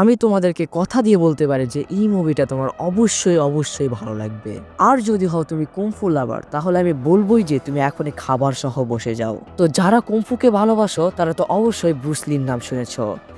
আমি তোমাদেরকে কথা দিয়ে বলতে পারি যে এই মুভিটা তোমার অবশ্যই অবশ্যই ভালো লাগবে। আর যদি হও তুমি কুমফু লাভার তাহলে আমি বলবোই যে তুমি এখনই খাবার সহ বসে যাও। তো যারা কুমফুকে ভালোবাসো, তারা তো অবশ্যই ব্রুসলির নাম শুনেছ।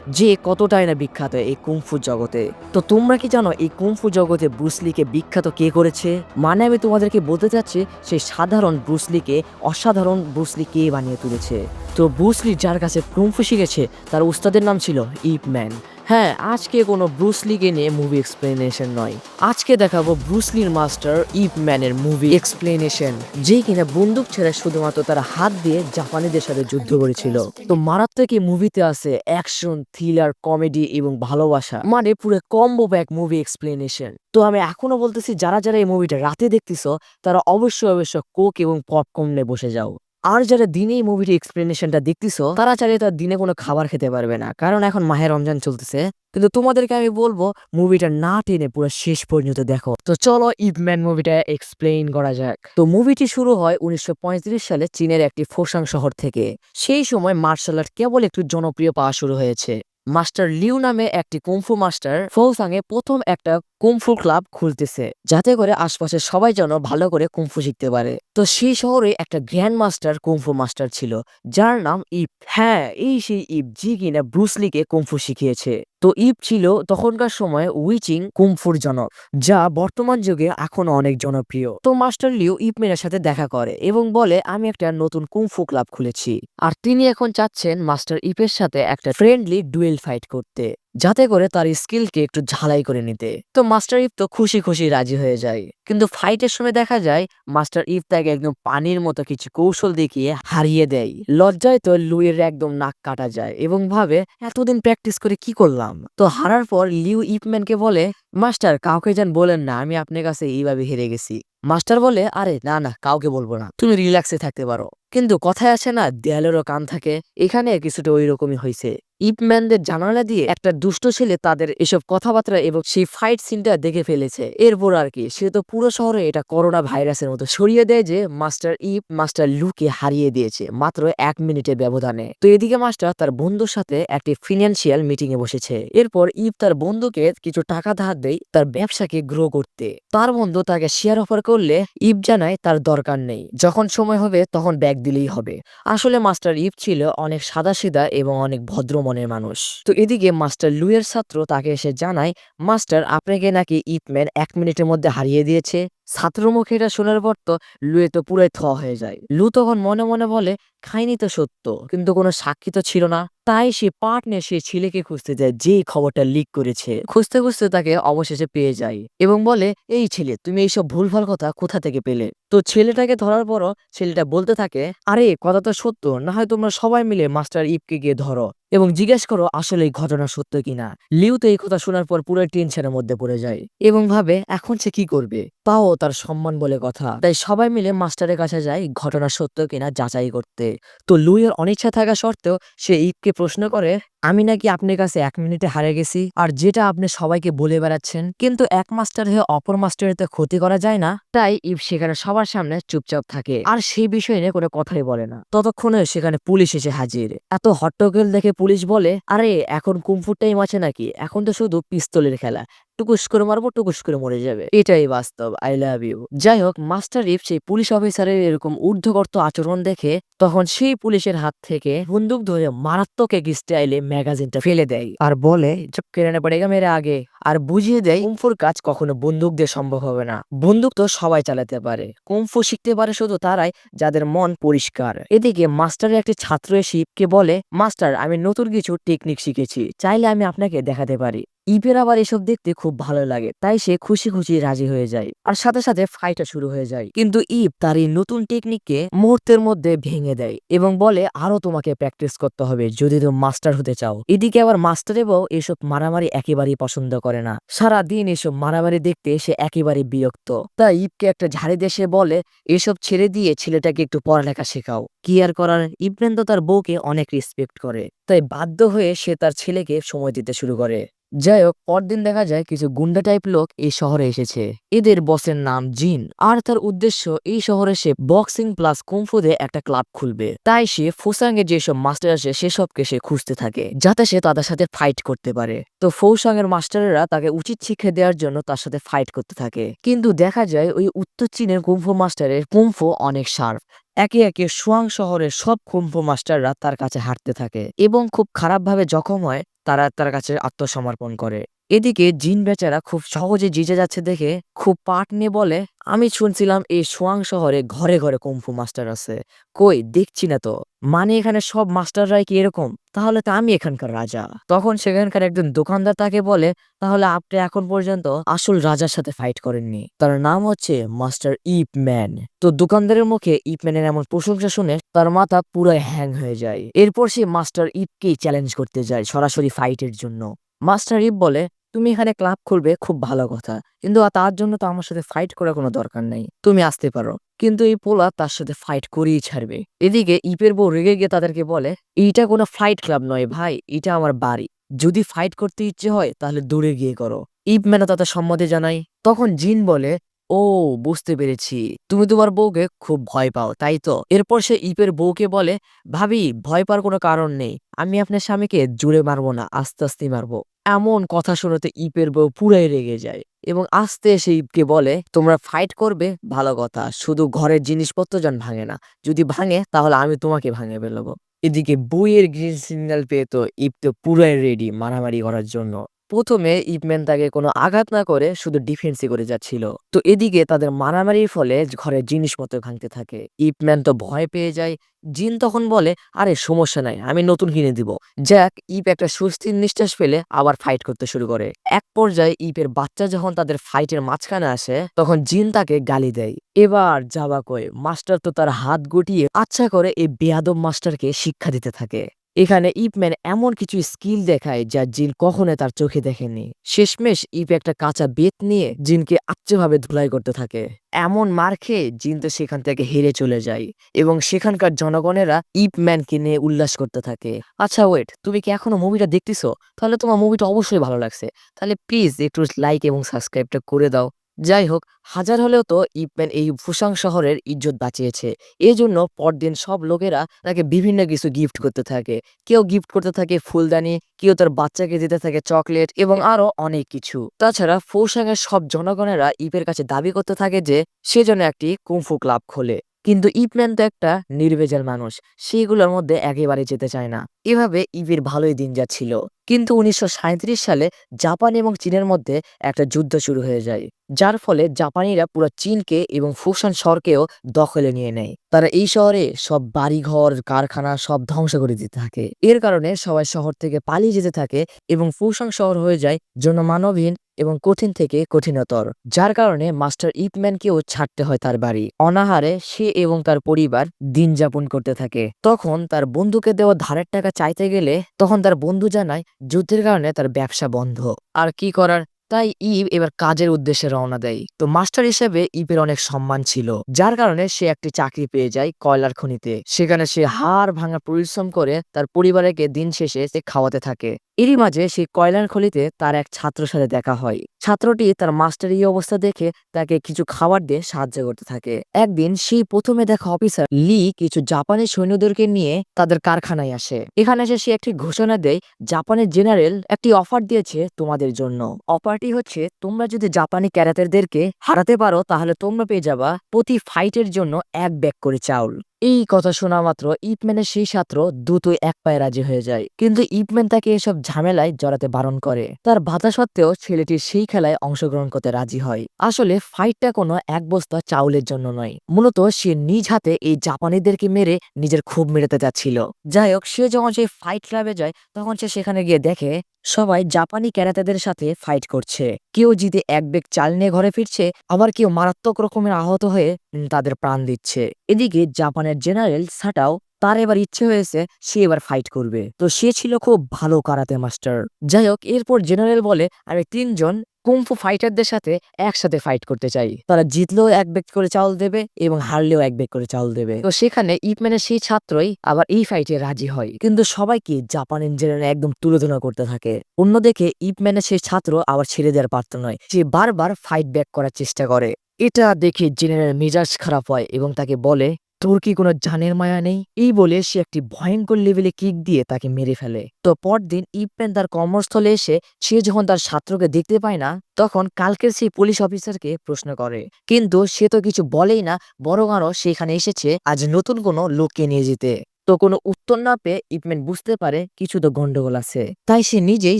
যে কতটাই না বিখ্যাত এই কুমফু জগতে। তো তোমরা কি জানো এই কুমফু জগতে ব্রুসলিকে বিখ্যাত কে করেছে? মানে আমি তোমাদেরকে বলতে চাচ্ছি, সেই সাধারণ ব্রুসলিকে অসাধারণ ব্রুসলি কে বানিয়ে তুলেছে। তো ব্রুসলি যার কাছে কুমফু শিখেছে, তার উস্তাদের নাম ছিল ইপ ম্যান। হ্যাঁ আজকে কোনো ব্রুসলিকে নিয়ে মুভি এক্সপ্লেনেশন নয়। আজকে দেখাবো ব্রুসলির মাস্টার ইপ ম্যানের মুভি এক্সপ্লেনেশন যে কিনা বন্দুক ছেড়ে শুধুমাত্র তারা হাত দিয়ে জাপানিদের সাথে যুদ্ধ করেছিল। তো মারাত্মক এই মুভিতে আছে অ্যাকশন থ্রিলার কমেডি এবং ভালোবাসা। মানে পুরো কম্বো ব্যাক মুভি এক্সপ্লেনেশন তো আমি এখনও বলতেছি, যারা যারা এই মুভিটা রাতে দেখতেছো, তারা অবশ্যই অবশ্যই কোক এবং পপকর্নে বসে যাও। আর যারা দিনে এই মুভির এক্সপ্লেনেশনটা দেখতেছো, তারা চাইলে তার দিনে কোনো খাবার খেতে পারবে না। কারণ এখন মাহের রমজান চলতেছে। কিন্তু তোমাদেরকে আমি বলব মুভিটা না টেনে পুরো শেষ পর্যন্ত দেখো। তো চলো ইভম্যান মুভিটা এক্সপ্লেইন করা যাক। তো মুভিটি শুরু হয় উনিশশো পঁয়ত্রিশ সালে চীনের একটি ফোসাং শহর থেকে। সেই সময় মার্শাল আর্ট কেবল একটু জনপ্রিয় পাওয়া শুরু হয়েছে। মাস্টার লিউ নামে একটি কুমফু মাস্টার ফৌসাংয়ে প্রথম একটা কুমফু ক্লাব খুলতেছে, যাতে করে আশপাশের সবাই যেন ভালো করে কুমফু শিখতে পারে। তো সেই শহরে একটা গ্র্যান্ড মাস্টার কুমফু মাস্টার ছিল, যার নাম ইপ হ্যাঁ এই সেই ইপ জি কিনা ব্রুসলিকে কুমফু শিখিয়েছে। তো ইপ ছিল তখনকার সময় উইচিং কুমফুর জনক, যা বর্তমান যুগে এখনও অনেক জনপ্রিয়। তো মাস্টার লিও ইপমেনের সাথে দেখা করে এবং বলে, আমি একটা নতুন কুমফু ক্লাব খুলেছি। আর তিনি এখন চাচ্ছেন মাস্টার ইপের সাথে একটা ফ্রেন্ডলি ডুয়েল ফাইট করতে। যাতে করে তার স্কিলকে একটু ঝালাই করে নিতে। তো মাস্টার ইফ তো খুশি খুশি রাজি হয়ে যায়। কিন্তু ফাইটের সময় দেখা যায়, মাস্টার ইফ তাকে একদম পানির মতো কিছু কৌশল দেখিয়ে হারিয়ে দেয়। লজ্জায় তো লুইয়ের একদম নাক কাটা যায় এবং ভাবে, এতদিন প্র্যাকটিস করে কি করলাম? তো হারার পর লিউ ইপম্যানকে বলে, মাস্টার, কাউকে যেন বলেন না, আমি আপনার কাছে এইভাবে হেরে গেছি। মাস্টার বলে, আরে, না না, কাউকে বলব না। তুমি রিল্যাক্সে থাকতে পারো। কিন্তু কথায় আছে না, দেয়ালেরও কান থাকে। এখানে কিছুটা ওই রকমই হয়েছে ইপম্যানদের জানালা দিয়ে একটা দুষ্ট ছেলে তাদের এসব কথাবার্তা এবং সেই ফাইট সিনটা দেখে ফেলেছে। এরপর আর কি, সে তো পুরো শহরে এটা করোনা ভাইরাসের মতো সরিয়ে দেয় যে মাস্টার ইপ, মাস্টার লুকে হারিয়ে দিয়েছে মাত্র এক মিনিটের ব্যবধানে। তো এদিকে মাস্টার তার বন্ধুর সাথে একটি ফিনান্সিয়াল মিটিং এ বসেছে। এরপর ইপ তার বন্ধুকে কিছু টাকা ধার দেয় তার ব্যবসাকে গ্রো করতে। তার বন্ধু তাকে শেয়ার অফার করলে ইপ জানায় তার দরকার নেই। যখন সময় হবে তখন ব্যাগ দিলেই হবে। আসলে মাস্টার ইপ ছিল অনেক সাদাসিধা এবং অনেক ভদ্র মনের মানুষ। তো এদিকে মাস্টার লুয়ের ছাত্র তাকে এসে জানায়, মাস্টার, আপনাকে নাকি ইপম্যান এক মিনিটের মধ্যে হারিয়ে দিয়েছে। ছাত্র মুখে এটা শোনার পর তো লুয়ে তো পুরাই থ হয়ে যায়। লু তখন মনে মনে বলে খাইনি তো সত্য, কিন্তু কোনো সাক্ষী তো ছিল না। তাই সে পার্ট নিয়ে সে ছেলেকে খুঁজতে যায়, যে খবরটা লিক করেছে। খুঁজতে খুঁজতে তাকে অবশেষে পেয়ে যায় এবং বলে, এই ছেলে, তুমি এইসব ভুলভাল কথা কোথা থেকে পেলে? তো ছেলেটাকে ধরার পরও ছেলেটা বলতে থাকে, আরে, কথা তো সত্য, না হয় তোমরা সবাই মিলে মাস্টার ইপকে গিয়ে ধরো এবং জিজ্ঞেস করো আসলে এই ঘটনা সত্য কিনা? লিউ তো এই কথা শোনার পর পুরো টেনশনের মধ্যে পড়ে যায় এবং ভাবে, এখন সে কি করবে? তাও তার সম্মান বলে কথা। তাই সবাই মিলে মাস্টারের কাছে যায় ঘটনা সত্য কিনা যাচাই করতে। তো লুইয়ের অনিচ্ছা থাকা সত্ত্বেও সে ইপকে প্রশ্ন করে, আমি নাকি আপনার কাছে এক মিনিটে হারে গেছি আর যেটা আপনি সবাইকে বলে বেড়াচ্ছেন, কিন্তু এক মাস্টার হয়ে অপর মাস্টারের তো ক্ষতি করা যায় না? তাই ইপ সেখানে সবার সামনে চুপচাপ থাকে আর সেই বিষয় নিয়ে কোনো কথাই বলে না। ততক্ষণে সেখানে পুলিশ এসে হাজির। এত হট্টগোল দেখে পুলিশ বলে, আরে, এখন কুমফুর টাইম আছে নাকি? এখন তো শুধু পিস্তলের খেলা। টুকুস করে মারবো, টুকুস করে মরে যাবে। এটাই বাস্তব আই লাভ ইউ যাই হোক মাস্টার ইফ সেই পুলিশ অফিসারের এরকম ঊর্ধ্বগর্ত আচরণ দেখে তখন সেই পুলিশের হাত থেকে বন্দুক ধরে মারাত্মক এক স্টাইলে ম্যাগাজিনটা ফেলে দেয়। আর বলে, চুপ কেড়ে পড়েগা মেরে আগে। আর বুঝিয়ে দেয়, কুমফুর কাজ কখনো বন্দুক দিয়ে সম্ভব হবে না। বন্দুক তো সবাই চালাতে পারে। কুমফু শিখতে পারে শুধু তারাই, যাদের মন পরিষ্কার। এদিকে মাস্টারের একটি ছাত্র ইপকে বলে মাস্টার আমি নতুন কিছু টেকনিক শিখেছি। চাইলে আমি আপনাকে দেখাতে পারি। ইপের আবার এসব দেখতে খুব ভালো লাগে, তাই সে খুশি খুশি রাজি হয়ে যায়। আর সাথে সাথে ফাইটটা শুরু হয়ে যায়। কিন্তু ইপ তার এই নতুন টেকনিককে মুহূর্তের মধ্যে ভেঙে দেয় এবং বলে, আরও তোমাকে প্র্যাকটিস করতে হবে যদি তুমি মাস্টার হতে চাও। এদিকে আবার মাস্টার এবং এসব মারামারি একেবারেই পছন্দ করে না। সারা দিন এসব মারামারি দেখতে সে একেবারে বিরক্ত। তাই ইপকে একটা ঝাড়ি দেশে বলে, এসব ছেড়ে দিয়ে ছেলেটাকে একটু পড়ালেখা শেখাও। কি আর করার? ইব্রেন তো তার বউকে অনেক রেসপেক্ট করে। তাই বাধ্য হয়ে সে তার ছেলেকে সময় দিতে শুরু করে। যাই হোক পরদিন দেখা যায় কিছু গুন্ডা টাইপ লোক এই শহরে এসেছে। এদের বসের নাম জিন। আর তার উদ্দেশ্য, এই শহরে সে বক্সিং প্লাস কুমফুদে একটা ক্লাব খুলবে। তাই সে ফুসাঙ্গে যেসব মাস্টার আসে, সেসবকে সে খুঁজতে থাকে, যাতে সে তাদের সাথে ফাইট করতে পারে। তো ফৌসাংয়ের মাস্টারেরা তাকে উচিত শিক্ষা দেওয়ার জন্য তার সাথে ফাইট করতে থাকে। কিন্তু দেখা যায়, ওই উত্তর চীনের কুম্ফু মাস্টারের কুম্ফু অনেক শার্প একে একে সোয়াং শহরের সব কুম্ফু মাস্টাররা তার কাছে হাঁটতে থাকে। এবং খুব খারাপভাবে জখম হয় তারা তার কাছে আত্মসমর্পণ করে। এদিকে জিন বেচারা খুব সহজে জিজে যাচ্ছে দেখে খুব পাট নিয়ে বলে, আমি শুনছিলাম এই সোয়াং শহরে ঘরে ঘরে কুম্ফু মাস্টার আছে। কই, দেখছি না তো। মানে এখানে সব মাস্টাররাই কি এরকম? তাহলে তো আমি এখানকার রাজা। তখন সেখানকার একজন দোকানদার তাকে বলে, তাহলে আপনি এখন পর্যন্ত আসল রাজার সাথে ফাইট করেননি। তার নাম হচ্ছে মাস্টার ইপ ম্যান। তো দোকানদারের মুখে ইপ ম্যানের এমন প্রশংসা শুনে তার মাথা পুরো হ্যাং হয়ে যায়। এরপর সে মাস্টার ইপকেই চ্যালেঞ্জ করতে যায় সরাসরি ফাইটের জন্য। মাস্টার ইব বলে, তুমি এখানে ক্লাব খুলবে, খুব ভালো কথা। কিন্তু তার জন্য তো আমার সাথে ফাইট করার কোনো দরকার নেই। তুমি আসতে পারো। কিন্তু এই পোলা তার সাথে ফাইট করেই ছাড়বে। এদিকে ইপের বউ রেগে গিয়ে তাদেরকে বলে, এইটা কোনো ফাইট ক্লাব নয় ভাই, এটা আমার বাড়ি। যদি ফাইট করতে ইচ্ছে হয়, তাহলে দূরে গিয়ে করো। ইপ মেনা তাতে সম্মতি জানাই তখন জিন বলে ও, বুঝতে পেরেছি। তুমি তোমার বউকে খুব ভয় পাও, তাই তো? এরপর সে ইপের বউকে বলে, ভাবি, ভয় পাওয়ার কোনো কারণ নেই। আমি আপনার স্বামীকে জুড়ে মারবো না, আস্তে আস্তে মারবো। এমন কথা শুনতে ইপের বউ পুরাই রেগে যায় এবং আস্তে এসে ইপকে বলে, তোমরা ফাইট করবে, ভালো কথা। শুধু ঘরের জিনিসপত্র যেন ভাঙে না। যদি ভাঙে, তাহলে আমি তোমাকে ভাঙে ফেলব। এদিকে বইয়ের গ্রিন সিগন্যাল পেয়ে তো ইপ তো পুরাই রেডি মারামারি করার জন্য। প্রথমে ইপম্যান তাকে কোনো আঘাত না করে শুধু ডিফেন্সই করে যাচ্ছিল। তো এদিকে তাদের মারামারির ফলে ঘরের জিনিসপত্র ভাঙতে থাকে। ইপম্যান তো ভয় পেয়ে যায়। জিন তখন বলে, আরে, সমস্যা নাই, আমি নতুন কিনে দিব। জ্যাক ইপ একটা স্বস্তির নিঃশ্বাস ফেলে আবার ফাইট করতে শুরু করে। এক পর্যায়ে ইপের বাচ্চা যখন তাদের ফাইটের মাঝখানে আসে, তখন জিন তাকে গালি দেয়। এবার যাবা কয়, মাস্টার তো তার হাত গুটিয়ে আচ্ছা করে এই বেয়াদব মাস্টারকে শিক্ষা দিতে থাকে। এখানে ইপম্যান এমন কিছু স্কিল দেখায় যা জিন কখনো তার চোখে দেখেনি। শেষমেশ ইপ একটা কাঁচা বেত নিয়ে জিনকে আচ্ছেভাবে ধুলাই করতে থাকে। এমন মার খেয়ে জিন তো সেখান থেকে হেরে চলে যায় এবং সেখানকার জনগণেরা ইপম্যানকে নিয়ে উল্লাস করতে থাকে। আচ্ছা ওয়েট, তুমি কি এখনও মুভিটা দেখতেছো? তাহলে তোমার মুভিটা অবশ্যই ভালো লাগছে। তাহলে প্লিজ একটু লাইক এবং সাবস্ক্রাইবটা করে দাও। যাই হোক, হাজার হলেও তো ইপম্যান এই ফুসাং শহরের ইজ্জত বাঁচিয়েছে। এই জন্য পরদিন সব লোকেরা তাকে বিভিন্ন কিছু গিফট করতে থাকে। কেউ গিফট করতে থাকে ফুলদানি, কেউ তার বাচ্চাকে দিতে থাকে চকলেট এবং আরও অনেক কিছু। তাছাড়া ফৌসাংয়ের সব জনগণেরা ইপের কাছে দাবি করতে থাকে যে, সে যেন একটি কুংফু ক্লাব খোলে। কিন্তু ইপম্যান তো একটা নির্ভেজাল মানুষ। সেইগুলোর মধ্যে একেবারে যেতে চায় না। এভাবে ইপের ভালোই দিন যাচ্ছিল। কিন্তু উনিশশো সাঁইত্রিশ সালে জাপান এবং চীনের মধ্যে একটা যুদ্ধ শুরু হয়ে যায়, যার ফলে জাপানিরা পুরো চীনকে এবং ফুসান শহরকেও দখলে নিয়ে নেয়। তারা এই শহরে সব বাড়িঘর, কারখানা সব ধ্বংস করে দিতে থাকে। এর কারণে সবাই শহর থেকে পালিয়ে যেতে থাকে এবং ফুসাং শহর হয়ে যায় জনমানবহীন এবং কঠিন থেকে কঠিনতর, যার কারণে মাস্টার ইপম্যানকেও ছাড়তে হয় তার বাড়ি। অনাহারে সে এবং তার পরিবার দিন যাপন করতে থাকে। তখন তার বন্ধুকে দেওয়া ধারের টাকা চাইতে গেলে তখন তার বন্ধু জানায় যুদ্ধের কারণে তার ব্যবসা বন্ধ। আর কি করার? তাই ইব এবার কাজের উদ্দেশ্যে রওনা দেয়। তো মাস্টার হিসেবে ইবের অনেক সম্মান ছিল, যার কারণে সে একটি চাকরি পেয়ে যায় কয়লার খনিতে। সেখানে সে হাড় ভাঙা পরিশ্রম করে তার পরিবারকে দিন শেষে সে খাওয়াতে থাকে। এরই মাঝে সেই কয়লার খনিতে তার এক ছাত্রের সাথে দেখা হয়। ছাত্রটি তার মাস্টার এই অবস্থা দেখে তাকে কিছু খাবার দিয়ে সাহায্য করতে থাকে। একদিন সেই প্রথমে দেখা অফিসার লি কিছু জাপানি সৈন্যদেরকে নিয়ে তাদের কারখানায় আসে। এখানে এসে সে একটি ঘোষণা দেয় জাপানের জেনারেল একটি অফার দিয়েছে তোমাদের জন্য। অফারটি হচ্ছে, তোমরা যদি জাপানি ক্যারাতেরদেরকে হারাতে পারো তাহলে তোমরা পেয়ে যাবা প্রতি ফাইটের জন্য এক ব্যাগ করে চাউল। এই কথা শোনা মাত্র, ইপম্যানের সেই ছাত্র দ্রুতই এক পায়ে রাজি হয়ে যায়। কিন্তু ইপম্যান তাকে এসব ঝামেলায় জড়াতে বারণ করে। তার বাধা সত্ত্বেও ছেলেটি সেই খেলায় অংশগ্রহণ করতে রাজি হয়। আসলে ফাইটটা কোনো এক বস্তা চাউলের জন্য নয়। মূলত সে নিজ হাতে এই জাপানিদেরকে মেরে নিজের ক্ষোভ মেটাতে যাচ্ছিল যাই হোক, সে যখন সেই ফাইট ক্লাবে যায়, তখন সে সেখানে গিয়ে দেখে সবাই জাপানি ক্যারাতেদের সাথে ফাইট করছে। কেউ জিতে এক বেগ চাল নিয়ে ঘরে ফিরছে, আবার কেউ মারাত্মক রকমের আহত হয়ে তাদের প্রাণ দিচ্ছে। এদিকে জাপানের জেনারেল সাটাও তার এবার ইচ্ছে হয়েছে সে এবার ফাইট করবে। তো সে ছিল খুব ভালো কারাতে মাস্টার যাই হোক এরপর জেনারেল বলে, আমি তিনজন কুম্ফু ফাইটারদের সাথে একসাথে ফাইট করতে চাই। তারা জিতলেও এক ব্যাগ করে চাউল দেবে এবং হারলেও এক ব্যাগ করে চাউল দেবে। তো সেখানে ইপম্যানের সেই ছাত্রই আবার এই ফাইটে রাজি হয়। কিন্তু সবাইকে জাপান ইঞ্জিনিয়ার একদম তুলোধনা করতে থাকে। অন্যদিকে ইপম্যানের সেই ছাত্র আবার ছেড়ে দেওয়ার পারত নয়। সে বারবার ফাইট ব্যাক করার চেষ্টা করে। এটা দেখে জেনারেল মেজাজ খারাপ হয় এবং তাকে বলে, তোর কি কোনো জানের মায়া নেই? এই বলে সে একটি ভয়ঙ্কর লেভেলে কিক দিয়ে তাকে মেরে ফেলে। তো পরদিন ইপেন তার কর্মস্থলে এসে সে যখন তার ছাত্রকে দেখতে পায় না, তখন কালকের সেই পুলিশ অফিসারকে প্রশ্ন করে। কিন্তু সে তো কিছু বলেই না, বরং আরও সেখানে এসেছে, আজ নতুন কোনো লোককে নিয়ে যেতে। তো কোনো উত্তর না পেয়ে ইপম্যান বুঝতে পারে কিছু তো গন্ডগোল আছে। তাই সে নিজেই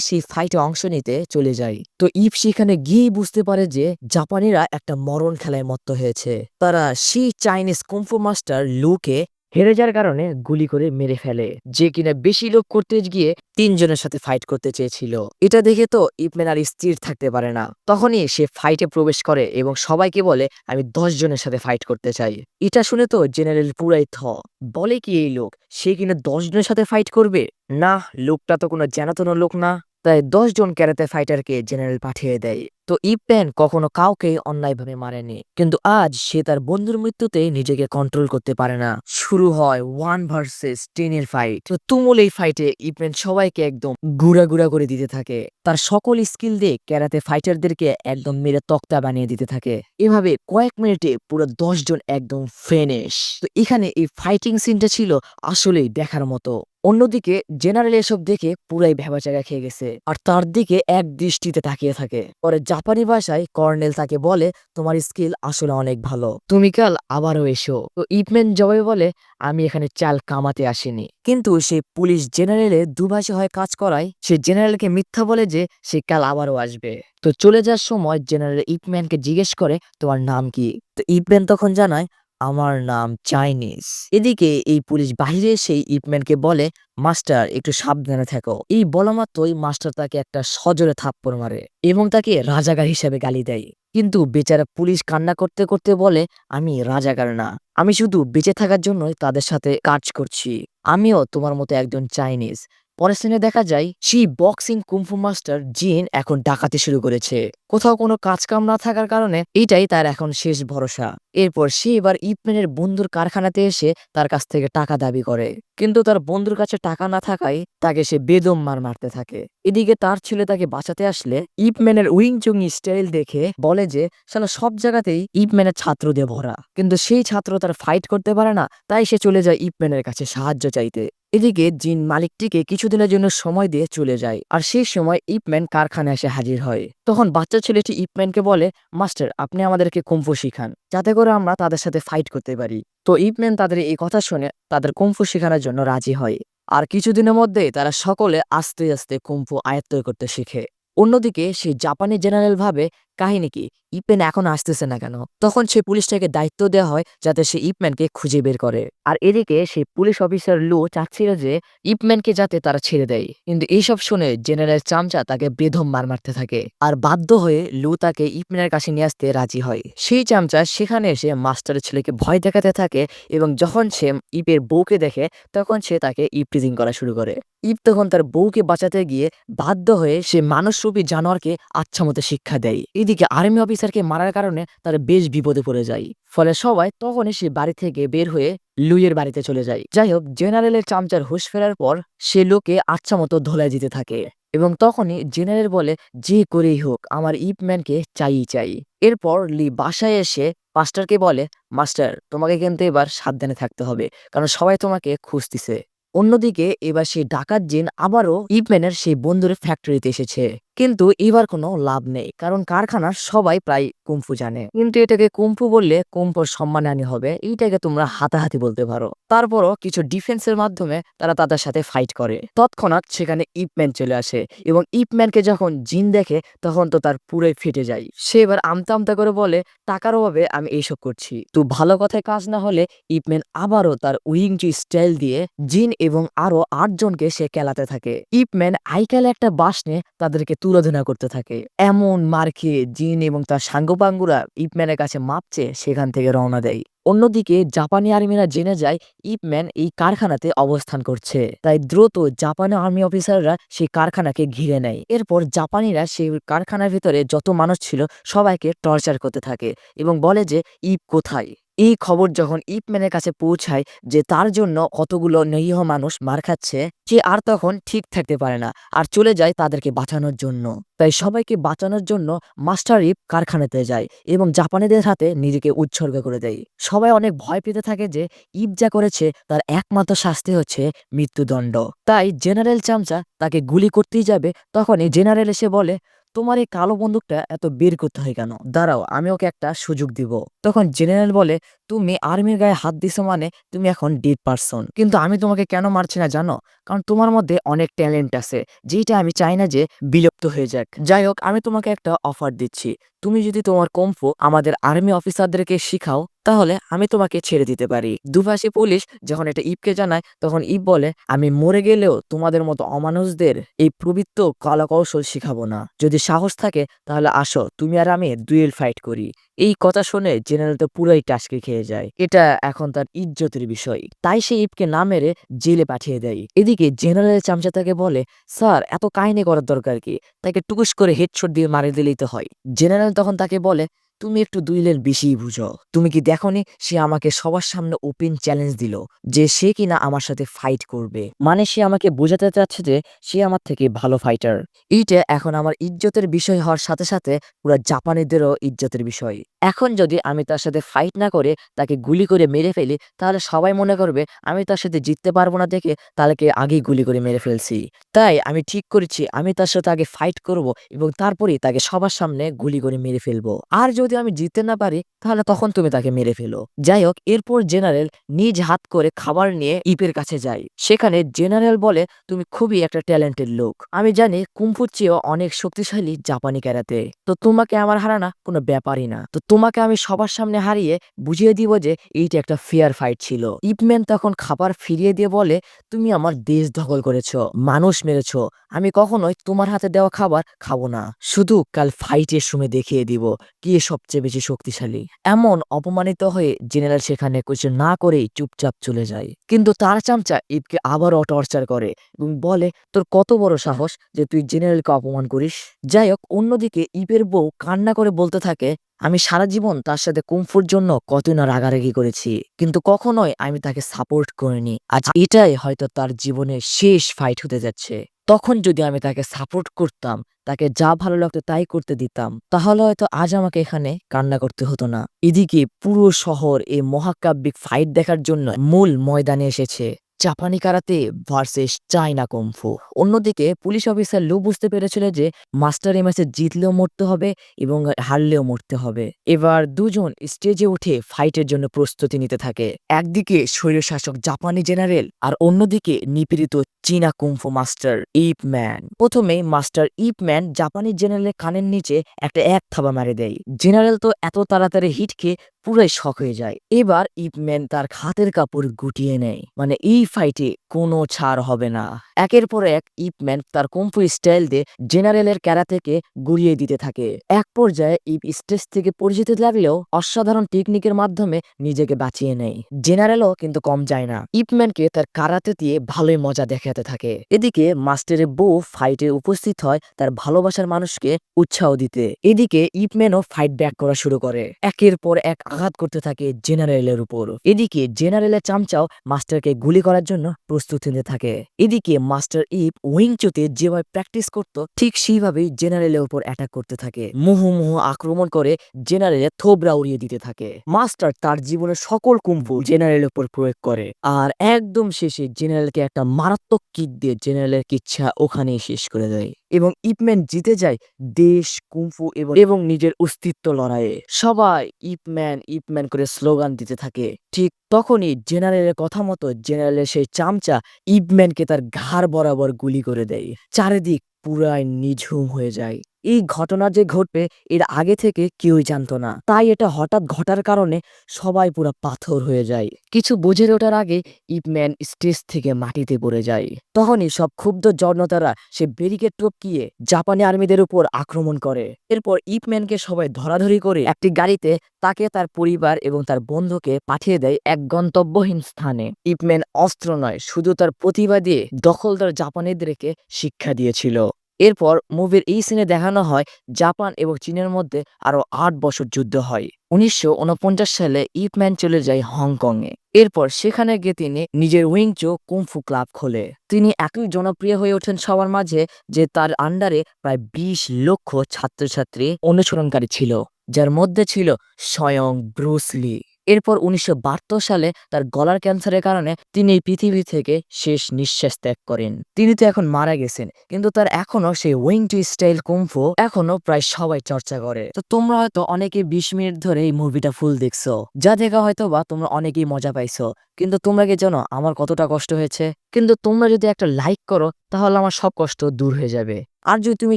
সেই ফাইটে অংশ নিতে চলে যায়। তো ইপ সেখানে গিয়েই বুঝতে পারে যে জাপানিরা একটা মরণ খেলায় মত্ত হয়েছে। তারা সেই চাইনিজ কুম্ফু মাস্টার লুকে হেরে যাওয়ার কারণে গুলি করে মেরে ফেলে। যে কিনা বেশি লোক করতে গিয়ে তিনজনের সাথে ফাইট করতে চেয়েছিল। এটা দেখে তো ইপম্যান আর স্থির থাকতে পারে না। তখনই সে ফাইটে প্রবেশ করে এবং সবাইকে বলে, আমি দশ জনের সাথে ফাইট করতে চাই। এটা শুনে তো জেনারেল পুরাই থ। বলে কি এই লোক? সে কিনা দশ জনের সাথে ফাইট করবে? না, লোকটা তো কোনো জানাতনো লোক না। দশ জন ক্যারাতে ফাইটারকে জেনারেল পাঠিয়ে দেয়। তো ইপম্যান কখনো কাউকে অন্যায়ভাবে মারেনি, কিন্তু আজ সে তার বন্ধুর মৃত্যুতে নিজেকে কন্ট্রোল করতে পারে না। শুরু হয় ওয়ান ভার্সেস টেনের ফাইট তো তুমুল এই ফাইটে ইপম্যান সবাইকে একদম গুড়া গুড়া করে দিতে থাকে। তার সকল স্কিল দিয়ে ক্যারাতে ফাইটারদেরকে একদম মেরে তক্তা বানিয়ে দিতে থাকে। এভাবে কয়েক মিনিটে পুরো জন একদম ফেনিশ তো এখানে এই ফাইটিং সিনটা ছিল আসলেই দেখার মতো। অন্যদিকে জেনারেল এসব দেখে পুরাই ভেবাচাগা খেয়ে গেছে। আর তার দিকে এক দৃষ্টিতে তাকিয়ে থাকে। পরে জাপানি ভাষায় কর্নেল তাকে বলে, তোমার স্কিল আসলে অনেক ভালো। তুমি কাল আবারও এসো। তো ইপম্যান জবাবে বলে, আমি এখানে চাল কামাতে আসিনি। কিন্তু সে পুলিশ জেনারেলে দুভাষে হয়ে কাজ করায়। সে জেনারেলকে মিথ্যা বলে যে, সে কাল আবারও আসবে। তো চলে যাওয়ার সময় জেনারেল ইপম্যানকে জিজ্ঞেস করে, তোমার নাম কি? তো ইপম্যান তখন জানায় আমার নাম চাইনিজ। এদিকে এই পুলিশ বাহিরে সেই ইপম্যানকে বলে, মাস্টার, একটু সাবধানে থাকো। এই বলা মাত্রই মাস্টার তাকে একটা সজোরে থাপ্পড় মারে এবং তাকে রাজাকার হিসেবে গালি দেয়। কিন্তু বেচারা পুলিশ কান্না করতে করতে বলে, আমি রাজাকার না। আমি শুধু বেঁচে থাকার জন্যই তাদের সাথে কাজ করছি। আমিও তোমার মতো একজন চাইনিজ। পরের সিনে দেখা যায়, সেই বক্সিং কুম্ফু মাস্টার জিন এখন ডাকাতি শুরু করেছে। কোথাও কোনো কাজকাম না থাকার কারণে এটাই তার এখন শেষ ভরসা। এরপর সে এবার ইপম্যানের বন্ধুর কারখানাতে এসে তার কাছ থেকে টাকা দাবি করে। কিন্তু তার বন্ধুর কাছে টাকা না থাকায় তাকে সে বেদম মার মারতে থাকে। এদিকে তার ছেলে তাকে বাঁচাতে আসলে ইপম্যানের উইং চুং স্টাইল দেখে বলে যে, শালা, সব জায়গাতেই ইপম্যানের ছাত্র দিয়ে ভরা। কিন্তু সেই ছাত্র তার ফাইট করতে পারে না, তাই সে চলে যায় ইপম্যানের কাছে সাহায্য চাইতে। এদিকে জিন মালিকটিকে কিছুদিনের জন্য সময় দিয়ে চলে যায়, আর সেই সময় ইপম্যান কারখানায় এসে হাজির হয়। তখন বাচ্চা ছেলেটি ইপম্যানকে বলে, মাস্টার, আপনি আমাদেরকে কুম্ফু শিখান, যাতে করে আমরা তাদের সাথে ফাইট করতে পারি। তো ইপম্যান তাদের এই কথা শুনে তাদের কুম্ফু শেখানোর জন্য রাজি হয়, আর কিছুদিনের মধ্যেই তারা সকলে আস্তে আস্তে কুম্ফু আয়ত্ত করতে শিখে। অন্যদিকে সেই জাপানি জেনারেল ভাবে কাহিনী কি? ইপম্যান এখন আসতেছে না কেন? তখন সে পুলিশটাকে দায়িত্ব দেওয়া হয় যাতে সে ইপম্যানকে খুঁজে বের করে। আর এদিকে সেই পুলিশ অফিসার লু চাচ্ছিল যে ইপম্যানকে যাতে তারা ছেড়ে দেয়। কিন্তু এইসব শুনে জেনারেল চামচা তাকে বেধম মার মারতে থাকে। আর বাধ্য হয়ে লু তাকে ইপম্যানের কাছে নিয়ে আসতে রাজি হয়। সেই চামচা সেখানে এসে মাস্টারের ছেলেকে ভয় দেখাতে থাকে এবং যখন সে ইপের বউকে দেখে, তখন সে তাকে ইপটিজিং করা শুরু করে। ইপ তখন তার বউকে বাঁচাতে গিয়ে বাধ্য হয়ে সে মানুষরূপী জানোয়ারকে আচ্ছা মতো শিক্ষা দেয়। এদিকে আর্মি অফিসারকে মারার কারণে তার বেশ বিপদে পড়ে যায়। ফলে সবাই তখনই সে বাড়ি থেকে বের হয়ে লুইয়ের বাড়িতে চলে যায়। যাই হোক জেনারেলের চামচার হুশ ফেরার পর সে লোকে আচ্ছা মতো ধোলায় দিতে থাকে এবং তখনই জেনারেল বলে, যে করেই হোক, আমার ইপম্যানকে চাই চাই। এরপর লি বাসায় এসে মাস্টারকে বলে, মাস্টার, তোমাকে কিন্তু এবার সাবধানে থাকতে হবে, কারণ সবাই তোমাকে খুঁজতিছে। অন্যদিকে এবার সেই ডাকাত জিন আবারও ইপম্যানের সেই বন্ধুর ফ্যাক্টরিতে এসেছে। কিন্তু এবার কোনো লাভ নেই। কারণ কারখানার সবাই প্রায় কুম্ফু জানে। কিন্তু এটাকে কুম্ফু বললে কুম্ফুর সম্মানে আনি হবে। এইটাকে তোমরা হাতাহাতি বলতে পারো। তারপরও কিছু ডিফেন্সের মাধ্যমে তারা তাদের সাথে ফাইট করে। তৎক্ষণাৎ সেখানে ইপম্যান চলে আসে এবং ইপম্যানকে যখন জিন দেখে, তখন তো তার পুরোই ফেটে যায়। সে এবার আমতা আমতা করে বলে, টাকার অভাবে আমি এইসব করছি। তো ভালো কথায় কাজ না হলে ইপম্যান আবারও তার উইংচি স্টাইল দিয়ে জিন এবং আরও আটজনকে সে খেলাতে থাকে। ইপম্যান আইকালে একটা বাস নিয়ে তাদেরকে তুলোধনা করতে থাকে। এমন মার খেয়ে জিন এবং তার সাঙ্গপাঙ্গুরা ইপম্যানের কাছে মাপছে সেখান থেকে রওনা দেয়। অন্যদিকে জাপানি আর্মিরা জেনে যায়, ইপম্যান এই কারখানাতে অবস্থান করছে। তাই দ্রুত জাপানি আর্মি অফিসাররা সেই কারখানাকে ঘিরে নেয়। এরপর জাপানিরা সেই কারখানার ভিতরে যত মানুষ ছিল, সবাইকে টর্চার করতে থাকে এবং বলে যে, ইপ কোথায়? এই খবর যখন ইপম্যানের কাছে পৌঁছায় যে তার জন্য কতগুলো নিরীহ মানুষ মার খাচ্ছে, সে আর তখন ঠিক থাকতে পারে না আর চলে যায় তাদেরকে বাঁচানোর জন্য। তাই সবাইকে বাঁচানোর জন্য মাস্টার ইপ কারখানাতে যায় এবং জাপানিদের হাতে নিজেকে উৎসর্গ করে দেয়। সবাই অনেক ভয় পেতে থাকে যে ইপ যা করেছে তার একমাত্র শাস্তি হচ্ছে মৃত্যুদণ্ড। তাই জেনারেল চামচা তাকে গুলি করতেই যাবে, তখনই জেনারেল এসে বলে তোমার এই কালো বন্দুকটা এত বের করতে হয় কেন? দাঁড়াও, আমি ওকে একটা সুযোগ দিব। তখন জেনারেল বলে, তুমি আর্মির গায়ে হাত দিছো মানে তুমি এখন ডিড পারসন কিন্তু আমি তোমাকে কেন মারছি না জানো? কারণ তোমার মধ্যে অনেক ট্যালেন্ট আছে। যেটা আমি চাই না যে বিলুপ্ত হয়ে যাক। যাই হোক, আমি তোমাকে একটা অফার দিচ্ছি। তুমি যদি তোমার কম্ফু আমাদের আর্মি অফিসারদেরকে শিখাও, তাহলে আমি তোমাকে ছেড়ে দিতে পারি। দুভাষী পুলিশ যখন এটা ইপকে জানায়, তখন ইপ বলে, আমি মরে গেলেও তোমাদের মতো অমানুষদের এই প্রবৃত্ত কলাকৌশল শিখাবো না। যদি সাহস থাকে, তাহলে আসো, তুমি আর আমি দুয়েল ফাইট করি। এই কথা শুনে জেনারেল তো পুরোই টাসকে খেয়ে যায়। এটা এখন তার ইজ্জতের বিষয়। তাই সে ইপকে না মেরে জেলে পাঠিয়ে দেয়। এদিকে জেনারেল চামচা তাকে বলে, স্যার, এত কাহিনী করার দরকার কি? তাকে টুকুস করে হেডশট দিয়ে মারি দিলেই তো হয়। জেনারেল তখন তাকে বলে তুমি একটু দুই দুইলের বেশিই বুঝো। তুমি কি দেখনি, সে আমাকে সবার সামনে ওপেন চ্যালেঞ্জ দিল যে সে কিনা আমার সাথে ফাইট করবে। মানে সে আমাকে বোঝাতে চাচ্ছে যে সে আমার থেকে ভালো ফাইটার এইটা এখন আমার ইজ্জতের বিষয় হওয়ার সাথে সাথে পুরো জাপানিদেরও ইজ্জতের বিষয়। এখন যদি আমি তার সাথে ফাইট না করে, তাকে গুলি করে মেরে ফেলি, তাহলে সবাই মনে করবে, আমি তার সাথে জিততে পারব না দেখে তাকে আগেই গুলি করে মেরে ফেলছি। তাই আমি ঠিক করেছি, আমি তার সাথে আগে ফাইট করব এবং তারপরেই তাকে সবার সামনে গুলি করে মেরে ফেলব। আর আমি জিততে না পারি, তাহলে তখন তুমি তাকে মেরে ফেলো। যাই হোক এরপর জেনারেল নিজ হাত করে খাবার নিয়ে ইপের কাছে যায়। সেখানে জেনারেল বলে, তুমি খুবই একটা ট্যালেন্টেড লোক। আমি জানি কুম্ফুর চেয়েও অনেক শক্তিশালী জাপানি ক্যারাতে তো তোমাকে আমার হারানা কোনো ব্যাপারই না। তো তোমাকে আমি সবার সামনে হারিয়ে বুঝিয়ে দিব যে এইটা একটা ফেয়ার ফাইট ছিল। ইপম্যান তখন খাবার ফিরিয়ে দিয়ে বলে, তুমি আমার দেশ দখল করেছ, মানুষ মেরেছ। আমি কখনোই তোমার হাতে দেওয়া খাবার খাব না। শুধু কাল ফাইটের সময় দেখিয়ে দিব, কে সবচেয়ে বেশি শক্তিশালী। এমন অপমানিত হয়ে জেনারেল সেখানে কিছু না করেই চুপচাপ চলে যায়। কিন্তু তার চামচা ইপকে আবারও টর্চার করে এবং বলে, তোর কত বড় সাহস যে তুই জেনারেলকে অপমান করিস? যাই হোক, অন্যদিকে ইপের বউ কান্না করে বলতে থাকে, আমি সারা জীবন তার সাথে কুমফুর জন্য কতই না রাগারাগি করেছি, কিন্তু কখনোই আমি তাকে সাপোর্ট করিনি। আজ এটাই হয়তো তার জীবনের শেষ ফাইট হতে যাচ্ছে। তখন যদি আমি তাকে সাপোর্ট করতাম, তাকে যা ভালো লাগতো তাই করতে দিতাম, তাহলে হয়তো আজ আমাকে এখানে কান্না করতে হতো না। এদিকে পুরো শহর এই মহাকাব্যিক ফাইট দেখার জন্য মূল ময়দানে এসেছে। জাপানি karate versus China kung fu অন্যদিকে পুলিশ অফিসার লু বুঝতে পেরেছিল যে মাস্টার এই ম্যাচে জিতলেও মরতে হবে এবং হারলেও মরতে হবে। এবার দুজন স্টেজে উঠে ফাইটের জন্য প্রস্তুতি নিতে থাকে। একদিকে স্বৈরশাসক জাপানি জেনারেল আর অন্যদিকে নিপীড়িত চীনা kung fu master Ip Man. প্রথমে মাস্টার ইপ ম্যান জাপানি জেনারেলের কানের নিচে একটা এক থাবা মারে দেয়। জেনারেল তো এত তাড়াতাড়ি হিট খেয়ে পুরাই শখ হয়ে যায়। এবার ইপম্যান তার হাতের কাপড় গুটিয়ে নেয়। মানে এই ফাইটে কোনো ছাড় হবে না। একের পর এক ইপম্যান তার কম্পু স্টাইল দিয়ে জেনারেলের ক্যারা থেকে গুড়িয়ে দিতে থাকে। এক পর্যায়ে ইপ স্টেজ থেকে পরিচিত লাগলেও অসাধারণ টেকনিকের মাধ্যমে নিজেকে বাঁচিয়ে নেয়। জেনারেলও কিন্তু কম যায় না। ইপম্যানকে তার কারাতে দিয়ে ভালোই মজা দেখাতে থাকে। এদিকে মাস্টারের বউ ফাইটে উপস্থিত হয় তার ভালোবাসার মানুষকে উৎসাহ দিতে। এদিকে ইপম্যানও ফাইট ব্যাক করা শুরু করে। একের পর এক আঘাত করতে থাকে জেনারেলের উপর। এদিকে জেনারেলের চামচাও মাস্টারকে গুলি করার জন্য প্রস্তুতি নিতে থাকে। এদিকে মাস্টার ইপ উইংচুতে যেভাবে প্র্যাকটিস করত, ঠিক সেইভাবেই জেনারেলের উপর অ্যাটাক করতে থাকে। মুহু মুহু আক্রমণ করে জেনারেলের থোবরা উড়িয়ে দিতে থাকে। মাস্টার তার জীবনের সকল কুম্ভু জেনারেলের উপর প্রয়োগ করে। আর একদম শেষে জেনারেলকে একটা মারাত্মক কিক দিয়ে জেনারেলের কিচ্ছা ওখানেই শেষ করে দেয়। এবং ইপম্যান জিতে যায় দেশ, কুম্ফু এবং এবং নিজের অস্তিত্ব লড়াইয়ে। সবাই ইপম্যান ইপম্যান করে স্লোগান দিতে থাকে। ঠিক তখনই জেনারেলের কথা মতো জেনারেলের সেই চামচা ইপম্যানকে তার ঘাড় বরাবর গুলি করে দেয়। চারিদিক পুরাই নিঝুম হয়ে যায়। এই ঘটনা যে ঘটবে, এর আগে থেকে কেউই জানতো না। তাই এটা হঠাৎ ঘটার কারণে সবাই পুরো পাথর হয়ে যায়। কিছু বুঝে ওঠার আগে ইপম্যান স্টেজ থেকে মাটিতে পড়ে যায়। তখনই সব ক্ষুব্ধ জনতারা সে ব্যারিকেড টপকিয়ে জাপানি আর্মিদের উপর আক্রমণ করে। এরপর ইপম্যানকে সবাই ধরাধরি করে একটি গাড়িতে তাকে তার পরিবার এবং তার বন্ধুকে পাঠিয়ে দেয় এক গন্তব্যহীন স্থানে। ইপম্যান অস্ত্র নয়, শুধু তার প্রতিভা দিয়ে দখলদার জাপানিদেরকে শিক্ষা দিয়েছিল। এরপর মুভির এই সিনে দেখানো হয় জাপান এবং চীনের মধ্যে আরও আট বছর যুদ্ধ হয়। উনিশশো উনপঞ্চাশ সালে ইপম্যান চলে যায় হংকংয়ে। এরপর সেখানে গিয়ে তিনি নিজের উইংচো কুমফু ক্লাব খোলে। তিনি এতই জনপ্রিয় হয়ে ওঠেন সবার মাঝে যে তার আন্ডারে প্রায় বিশ লক্ষ ছাত্রছাত্রী অনুসরণকারী ছিল, যার মধ্যে ছিল স্বয়ং ব্রুসলি এরপর উনিশশো বাহাত্তর সালে তার গলার ক্যান্সারের কারণে তিনি এই পৃথিবী থেকে শেষ নিঃশ্বাস ত্যাগ করেন। তিনি তো এখন মারা গেছেন, কিন্তু তার এখনও সেই উইং টু স্টাইল কুমফু এখনও প্রায় সবাই চর্চা করে। তো তোমরা হয়তো অনেকে বিশ মিনিট ধরে এই মুভিটা ফুল দেখছ, যা দেখা হয়তো বা তোমরা অনেকেই মজা পাইছো, কিন্তু তোমরা কি জানো আমার কতটা কষ্ট হয়েছে? কিন্তু তোমরা যদি একটা লাইক করো, তাহলে আমার সব কষ্ট দূর হয়ে যাবে। আর যদি তুমি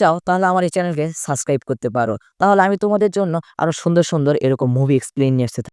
চাও, তাহলে আমার এই চ্যানেলকে সাবস্ক্রাইব করতে পারো। তাহলে আমি তোমাদের জন্য আরও সুন্দর সুন্দর এরকম মুভি এক্সপ্লেন নিয়ে আসতে।